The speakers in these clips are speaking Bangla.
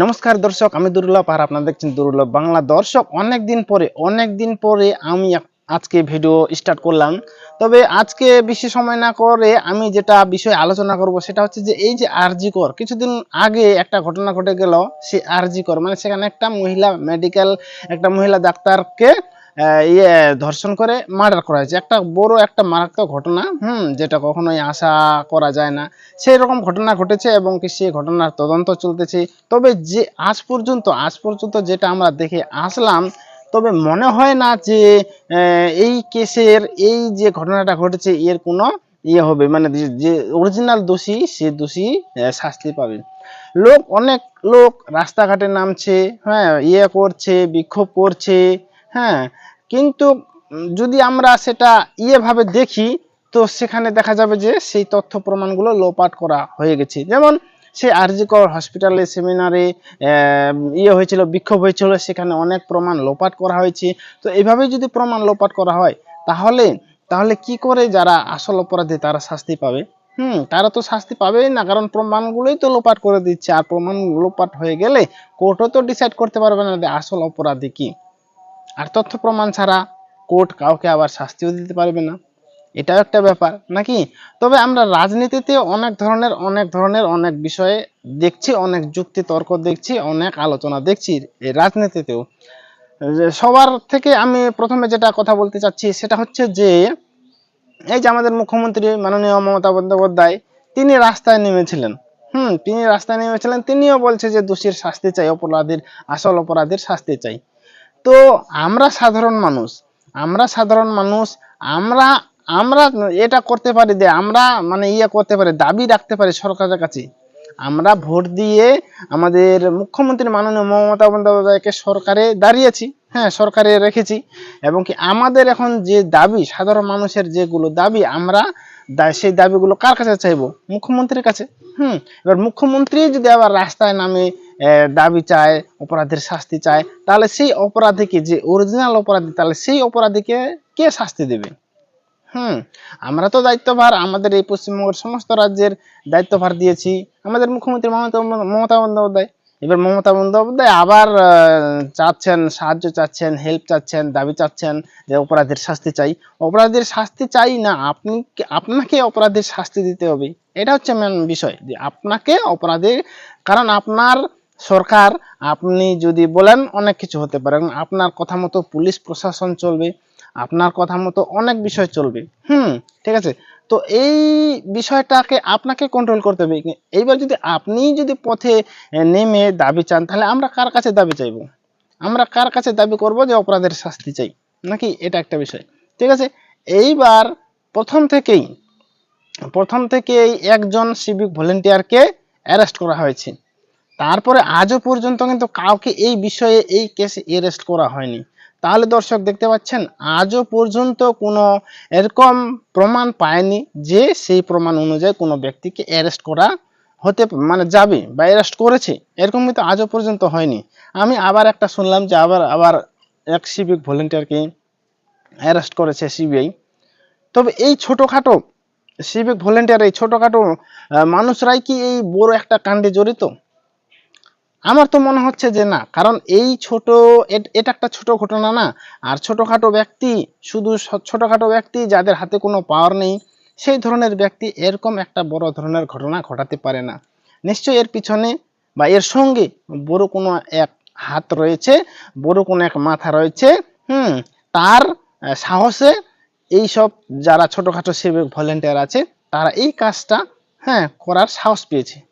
নমস্কার দর্শক, আমি দুর্লভ আর আপনারা দেখছেন দুর্লভ বাংলা। দর্শক অনেক দিন পরে অনেক দিন পরে আমি আজকে ভিডিও স্টার্ট করলাম। তবে আজকে বেশি সময় না করে আমি যেটা বিষয়ে আলোচনা করব সেটা হচ্ছে যে, এই যে আরজি কর, কিছুদিন আগে একটা ঘটনা ঘটে গেল, সেই আরজি কর মানে সেখানে একটা মহিলা মেডিকেল একটা মহিলা ডাক্তারকে ইয়ে ধর্ষণ করে মার্ডার করা হয়েছে। একটা বড় একটা মারাত্মক ঘটনা, হুম, যেটা কখনোই আশা করা যায় না। সেই রকম ঘটনা ঘটেছে এবং কি সেই ঘটনার তদন্ত চলতেছে। তবে যে আজ পর্যন্ত আজ পর্যন্ত যেটা আমরা দেখে আসলাম, তবে মনে হয় না যে এই কেসের এই যে ঘটনাটা ঘটেছে, এর কোনো ইয়ে হবে। মানে যে- যে অরিজিনাল দোষী, সে দোষী শাস্তি পাবে। লোক, অনেক লোক রাস্তাঘাটে নামছে হ্যাঁ ইয়ে করছে, বিক্ষোভ করছে হ্যাঁ কিন্তু যদি আমরা সেটা ইয়ে ভাবে দেখি, তো সেখানে দেখা যাবে যে সেই তথ্য প্রমাণগুলো লোপাট করা হয়ে গেছে। যেমন সেই আরজিকর হসপিটালে সেমিনারে ইয়ে হয়েছিল, বিক্ষোভ হয়েছিল, সেখানে অনেক প্রমাণ লোপাট করা হয়েছে। তো এইভাবে যদি প্রমাণ লোপাট করা হয়, তাহলে তাহলে কি করে যারা আসল অপরাধী তারা শাস্তি পাবে? হুম, তারা তো শাস্তি পাবেই না, কারণ প্রমাণগুলোই তো লোপাট করে দিচ্ছে। আর প্রমাণ লোপাট হয়ে গেলে কোর্টও তো ডিসাইড করতে পারবে না যে আসল অপরাধী কি। আর তথ্য প্রমাণ ছাড়া কোর্ট কাউকে আবার শাস্তিও দিতে পারবে না। এটাও একটা ব্যাপার, নাকি? তবে আমরা রাজনীতিতে অনেক ধরনের অনেক ধরনের, অনেক বিষয়ে দেখছি, অনেক যুক্তি তর্ক দেখছি, অনেক আলোচনা দেখছি এই রাজনীতিতেও। সবার থেকে আমি প্রথমে যেটা কথা বলতে চাচ্ছি সেটা হচ্ছে যে, এই যে আমাদের মুখ্যমন্ত্রী মাননীয় মমতা বন্দ্যোপাধ্যায়, তিনি রাস্তায় নেমেছিলেন। হুম, তিনি রাস্তায় নেমেছিলেন, তিনিও বলছে যে দোষীর শাস্তি চাই, অপরাধীর, আসল অপরাধীর শাস্তি চাই। তো আমরা সাধারণ মানুষ, আমরা সাধারণ মানুষ, আমরা আমরা এটা করতে পারি যে আমরা মানে ইয়ে করতে পারি, দাবি রাখতে পারি সরকারের কাছে। আমরা ভোট দিয়ে আমাদের মুখ্যমন্ত্রী মাননীয় মমতা বন্দ্যোপাধ্যায়কে সরকারে দাঁড়িয়েছি হ্যাঁ সরকারে রেখেছি এবং কি আমাদের এখন যে দাবি, সাধারণ মানুষের যেগুলো দাবি, আমরা সেই দাবিগুলো কার কাছে চাইব? মুখ্যমন্ত্রীর কাছে। হুম, এবার মুখ্যমন্ত্রী যদি আবার রাস্তায় নামে দাবি চায়, অপরাধীর শাস্তি চায়, তাহলে সেই অপরাধীকে যে অরিজিনাল অপরাধী, তাহলে সেই অপরাধীকে কে শাস্তি দেবে? হুম, আমরা তো দায়িত্বভার, আমাদের এই পশ্চিমবঙ্গের সমস্ত রাজ্যের দায়িত্বভার দিয়েছি। আমাদের মুখ্যমন্ত্রী মমতা মমতা বন্দ্যোপাধ্যায়। এবার মমতা বন্দ্যোপাধ্যায় আবার চাচ্ছেন, সাহায্য চাচ্ছেন হেল্প চাচ্ছেন, দাবি চাচ্ছেন যে অপরাধীর শাস্তি চাই। অপরাধীর শাস্তি চাই না, আপনি আপনাকে অপরাধীর শাস্তি দিতে হবে। এটা হচ্ছে মেন বিষয়, যে আপনাকে অপরাধীর কারণ আপনার সরকার, আপনি যদি বলেন অনেক কিছু হতে পারে। আপনার কথা মতো পুলিশ প্রশাসন চলবে, আপনার কথা মতো অনেক বিষয় চলবে। হুম, ঠিক আছে? তো এই বিষয়টাকে আপনাকে কন্ট্রোল করতে হবে। এইবার যদি আপনি যদি পথে নেমে দাবি চান, তাহলে আমরা কার কাছে দাবি চাইব? আমরা কার কাছে দাবি করব যে অপরাধের শাস্তি চাই? নাকি এটা একটা বিষয়? ঠিক আছে? এইবার প্রথম থেকেই প্রথম থেকেই একজন সিভিক ভলেন্টিয়ারকে অ্যারেস্ট করা হয়েছে। তারপরে আজও পর্যন্ত কিন্তু কাউকে এই বিষয়ে এই কেসে অ্যারেস্ট করা হয়নি। তাহলে দর্শক দেখতে পাচ্ছেন, আজও পর্যন্ত কোনো এরকম প্রমাণ পায়নি যে সেই প্রমাণ অনুযায়ী কোনো ব্যক্তিকে অ্যারেস্ট করা হতে মানে যাবে বা অ্যারেস্ট করেছে। এরকম কিন্তু আজও পর্যন্ত হয়নি। আমি আবার একটা শুনলাম যে আবার আবার এক সিভিক ভলেন্টিয়ারকে অ্যারেস্ট করেছে সিবিআই তবে এই ছোটোখাটো সিভিক ভলেন্টিয়ার এই ছোটোখাটো মানুষরাই কি এই বড় একটা কাণ্ডে জড়িত? আমার তো মনে হচ্ছে যে না, কারণ এই ছোট, এট- একটা ছোট ঘটনা না। আর ছোটখাটো ব্যক্তি, শুধু ছোটখাটো ব্যক্তি যাদের হাতে কোনো পাওয়ার নেই, সেই ধরনের ব্যক্তি এরকম একটা বড় ধরনের ঘটনা ঘটাতে পারে না। নিশ্চয়ই এর পিছনে বা এর সঙ্গে বড় কোনো এক হাত রয়েছে, বড় কোনো এক মাথা রয়েছে, হুম, তার সাহসে এইসব যারা ছোটখাটো সেবক ভলেন্টিয়ার আছে, তারা এই কাজটা হ্যাঁ করার সাহস পেয়েছে।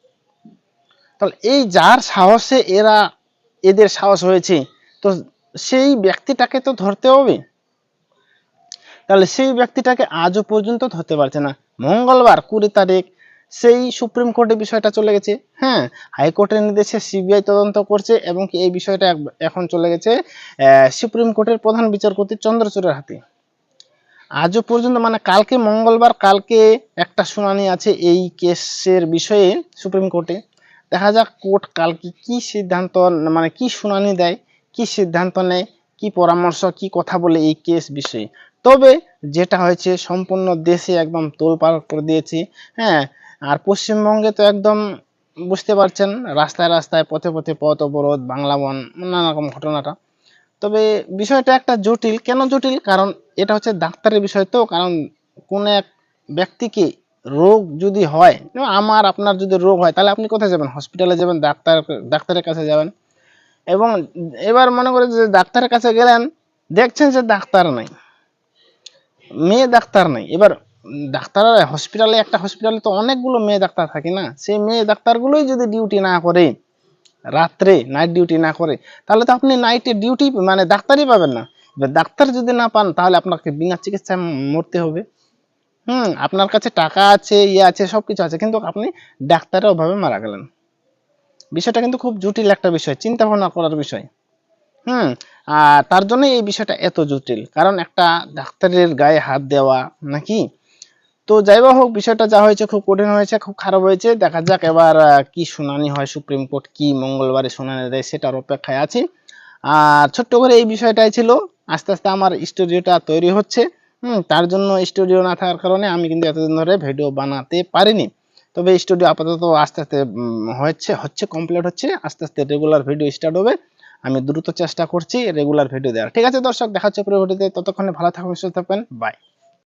তাহলে এই যার সাহসে এরা এদের সাহস হয়েছে, তো সেই ব্যক্তিটাকে তো ধরতে হবে। তাহলে সেই ব্যক্তিটাকে আজও পর্যন্ত ধরতে পারছে না। মঙ্গলবার কুড়ি তারিখ সেই সুপ্রিম কোর্টে বিষয়টা চলে গেছে। হ্যাঁ হাইকোর্টের নির্দেশে সিবিআই তদন্ত করছে এবং কি এই বিষয়টা এখন চলে গেছে সুপ্রিম কোর্টের প্রধান বিচারপতি চন্দ্রচূড়ের হাতে। আজও পর্যন্ত মানে কালকে মঙ্গলবার, কালকে একটা শুনানি আছে এই কেসের বিষয়ে সুপ্রিম কোর্টে। দেখা যাক কোর্ট কালকে কি সিদ্ধান্ত মানে কি শুনানি দেয়, কি সিদ্ধান্ত নেয়, কি পরামর্শ, কি কথা বলে এই কেস বিষয়ে। তবে যেটা হয়েছে, সম্পূর্ণ দেশে একদম তোলপাড় করে দিয়েছে হ্যাঁ? আর পশ্চিমবঙ্গে তো একদম বুঝতে পারছেন, রাস্তায় রাস্তায় পথে পথে পথ অবরোধ, বাংলা বন, নানা রকম ঘটনাটা। তবে বিষয়টা একটা জটিল। কেন জটিল? কারণ এটা হচ্ছে ডাক্তারের বিষয় তো, কারণ কোন এক ব্যক্তিকে রোগ যদি হয় আমার, আপনার যদি রোগ হয়, তাহলে আপনি কোথায় যাবেন? হসপিটালে যাবেন, ডাক্তার, ডাক্তারের কাছে যাবেন। এবং এবার মনে করে যে ডাক্তারের কাছে গেলেন, দেখছেন যে ডাক্তার নাই। মেয়ে ডাক্তার নাই। এবার ডাক্তার হসপিটালে একটা হসপিটালে তো অনেকগুলো মেয়ে ডাক্তার থাকে না? সেই মেয়ে ডাক্তারগুলোই যদি ডিউটি না করে, রাত্রে নাইট ডিউটি না করে, তাহলে তো আপনি নাইটে ডিউটি মানে ডাক্তারই পাবেন না। এবার ডাক্তার যদি না পান, তাহলে আপনাকে বিনা চিকিৎসায় মরতে হবে। হুম, আপনার কাছে টাকা আছে ইয়ে আছে সব কিছু আছে, কিন্তু আপনি ডাক্তারের অভাবে মারা গেলেন। বিষয়টা কিন্তু খুব জটিল একটা বিষয় চিন্তা ভাবনা করার বিষয়। হুম, আর তার জন্য এই বিষয়টা এত জটিল। কারণ একটা ডাক্তারের গায়ে হাত দেওয়া নাকি? তো যাই হোক, বিষয়টা যা হয়েছে খুব কঠিন হয়েছে, খুব খারাপ হয়েছে। দেখা যাক এবার কি শুনানি হয়, সুপ্রিম কোর্ট কি মঙ্গলবারে শুনানি দেয় সেটার অপেক্ষায় আছি। আর ছোট্ট করে এই বিষয়টাই ছিল। আস্তে আস্তে আমার স্টুডিওটা তৈরি হচ্ছে। হুম, তার জন্য স্টুডিও না থাকার কারণে আমি কিন্তু এতদিন ধরে ভিডিও বানাতে পারিনি। তবে স্টুডিও আপাতত আস্তে আস্তে হচ্ছে হচ্ছে কমপ্লিট হচ্ছে, আস্তে আস্তে রেগুলার ভিডিও স্টার্ট হবে। আমি দ্রুত চেষ্টা করছি রেগুলার ভিডিও দেওয়ার। ঠিক আছে দর্শক, দেখা হচ্ছে পরে ভিডিওতে ততক্ষণে ভালো থাকবেন সুস্থ থাকবেন বাই